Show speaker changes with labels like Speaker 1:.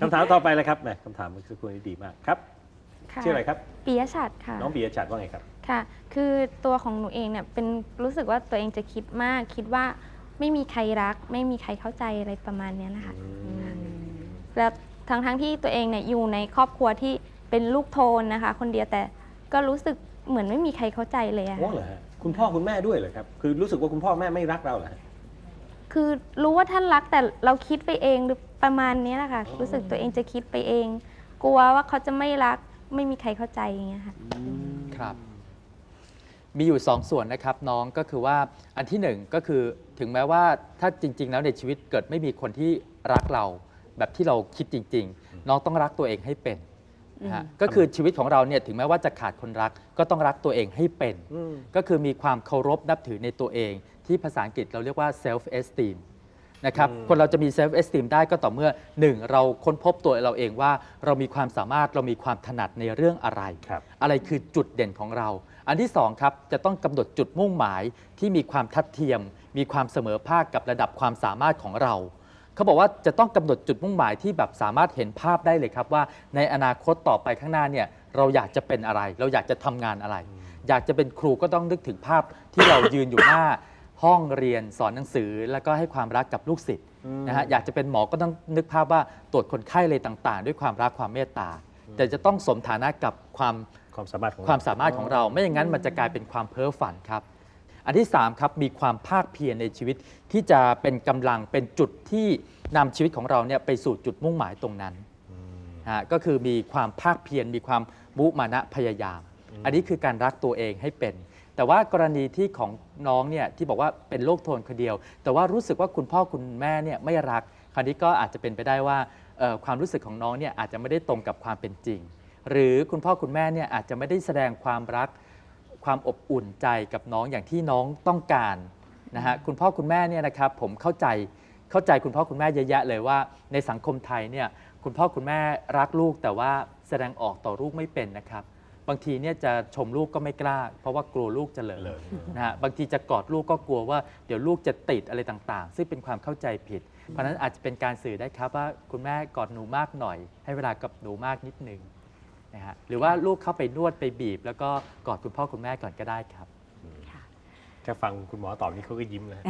Speaker 1: คำถามต่อไปเลยครับแหมคำถามเมื่อสักครู่นี้ดีมากครับ
Speaker 2: ค่ะ
Speaker 1: ชื่ออะไรครับ
Speaker 2: ปิยชัดค่ะ
Speaker 1: น้องปียชัดว่าไงครับ
Speaker 2: ค่ะ คือตัวของหนูเองเนี่ยเป็นรู้สึกว่าตัวเองจะคิดมากคิดว่าไม่มีใครรัก ไม่มีใครเข้าใจอะไรประมาณเนี้ยนะคะแล้วทั้งทั้งๆที่ตัวเองเนี่ยอยู่ในครอบครัวที่เป็นลูกโทนนะคะ คนเดียวแต่ก็รู้สึกเหมือนไม่มีใครเข้าใจเลยอะ
Speaker 1: โอ้เหรอฮะคุณพ่อคุณแม่ด้วยเหรอครับ คือรู้สึกว่าคุณพ่อแม่ไม่รักเราเหรอฮะ
Speaker 2: คือรู้ว่าท่านรักแต่เราคิดไปเองหรือประมาณเนี้ยแหละค่ะ
Speaker 1: อ๋อ
Speaker 2: รู้สึกตัวเองจะคิดไปเอง กลัวว่าเขาจะไม่รักไม่มีใครเข้าใจอย่างเงี้ยค่ะ
Speaker 3: ครับ มีอยู่สองส่วนนะครับน้องก็คือว่าอันที่หนึ่งก็คือถึงแม้ว่าถ้าจริง ๆ แล้วในชีวิตเกิดไม่มีคนที่รักเรา แบบที่เราคิดจริง ๆ น้องต้องรักตัวเองให้เป็นนะฮะก็คือชีวิตของเราเนี่ยถึงแม้ว่าจะขาดคนรักก็ต้องรักตัวเองให้เป็น
Speaker 1: อืม
Speaker 3: ก็คือมีความเคารพนับถือในตัวเอง ที่ภาษาอังกฤษเราเรียกว่า self esteem นะครับ
Speaker 1: อืม
Speaker 3: คนเราจะมี self esteem ได้ก็ต่อเมื่อ 1. เราค้นพบตัวเราเองว่าเรามีความสามารถเรามีความถนัดในเรื่องอะไร
Speaker 1: ครับ
Speaker 3: อะไรคือจุดเด่นของเรา อันที่สองครับจะต้องกำหนดจุดมุ่งหมายที่มีความทัดเทียม มีความเสมอภาคกับระดับความสามารถของเรา เขาบอกว่าจะต้องกำหนดจุดมุ่งหมายที่แบบสามารถเห็นภาพได้เลยครับว่า ในอนาคตต่อไปข้างหน้าเนี่ยเราอยากจะเป็นอะไร เราอยากจะทำงานอะไร อยากจะเป็นครูก็ต้องนึกถึงภาพที่เรายืนอยู่หน้า ห้องเรียนสอนหนังสือ แล้วก็ให้ความรักกับลูกศิษย์
Speaker 1: อืม
Speaker 3: นะฮะอยากจะเป็นหมอก็ต้องนึกภาพว่าตรวจคนไข้อะไรต่างๆ ด้วยความรักความเมตตา แต่จะต้องสมฐานะกับความ
Speaker 1: ความสามารถของเร
Speaker 3: ความสามารถของเรา ไม่อย่างนั้นมันจะกลายเป็นความเพ้อฝันครับ อันที่3ครับมีความภาคเพียรในชีวิตที่จะเป็นกำลังเป็นจุดที่นำชีวิตของเราเนี่ยไปสู่จุดมุ่งหมายตรงนั้นฮะก็คือมีความภาคเพียรมีความมุมานะพยายาม อันนี้คือการรักตัวเองให้เป็น แต่ว่ากรณีที่ของน้องเนี่ยที่บอกว่าเป็นโรคโทนคนเดียว แต่ว่ารู้สึกว่าคุณพ่อคุณแม่เนี่ยไม่รัก คราวนี้ก็อาจจะเป็นไปได้ว่าเอ่อความรู้สึกของน้องเนี่ยอาจจะไม่ได้ตรงกับความเป็นจริง หรือคุณพ่อคุณแม่เนี่ยอาจจะไม่ได้แสดงความรัก ความอบอุ่นใจกับน้องอย่างที่น้องต้องการนะฮะคุณพ่อคุณแม่เนี่ยนะครับผมเข้าใจเข้าใจคุณพ่อคุณแม่เยอะแยะเลยว่า ในสังคมไทยเนี่ยคุณพ่อคุณแม่รักลูกแต่ว่าแสดงออกต่อลูกไม่เป็นนะครับ บางทีเนี่ยจะชมลูกก็ไม่กล้า เพราะว่ากลัวลูกจะเหลอ
Speaker 1: เหลอ
Speaker 3: นะฮะบางทีจะกอดลูกก็กลัวว่าเดี๋ยวลูกจะติดอะไรต่างๆ ซึ่งเป็นความเข้าใจผิด เพราะฉะนั้นอาจจะเป็นการสื่อได้ครับว่าคุณแม่กอดหนูมากหน่อย ให้เวลากับหนูมากนิดนึงนะฮะหรือว่าลูกเข้าไปนวดไปบีบ แล้วก็กอดคุณพ่อคุณแม่ก่อนก็ได้ครับ
Speaker 1: แค่ฟังคุณหมอตอบนี่เขาก็ยิ้มแล้ว